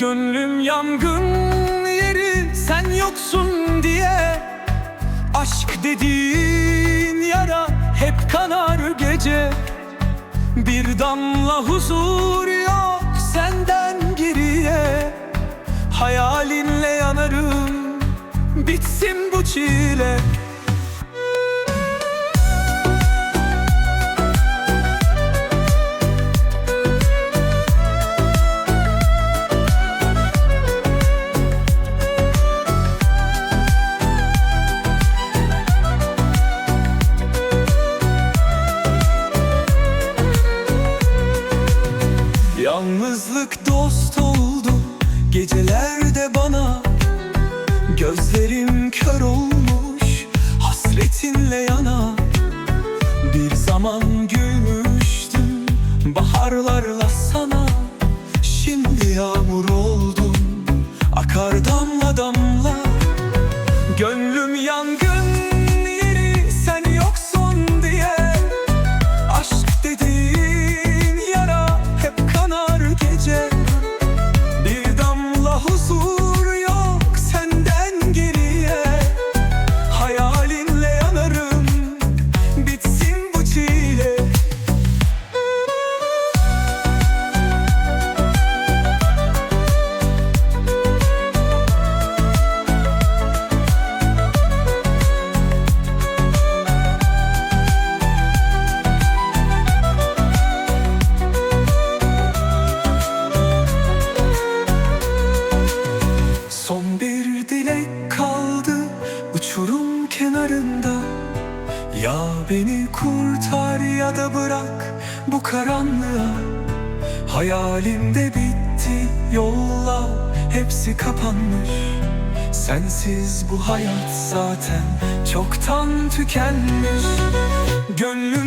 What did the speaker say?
yangın yeri sen yoksun diye Aşk dediğin yara hep kanar gece. Bir damla huzur yok senden geriye Hayalinle yanarım bitsin bu çile Yalnızlık dost oldu gecelerde bana. Gözlerim kör olmuş hasretinle yana. Bir zaman gülmüştüm baharlarla sana. Şimdi yağmur oldum akar damla damla. Gönlüm yangın beni kurtar ya da bırak bu karanlığa. Hayalimde bitti yolla hepsi kapanmış. Sensiz bu hayat zaten çoktan tükenmiş. Gönlüm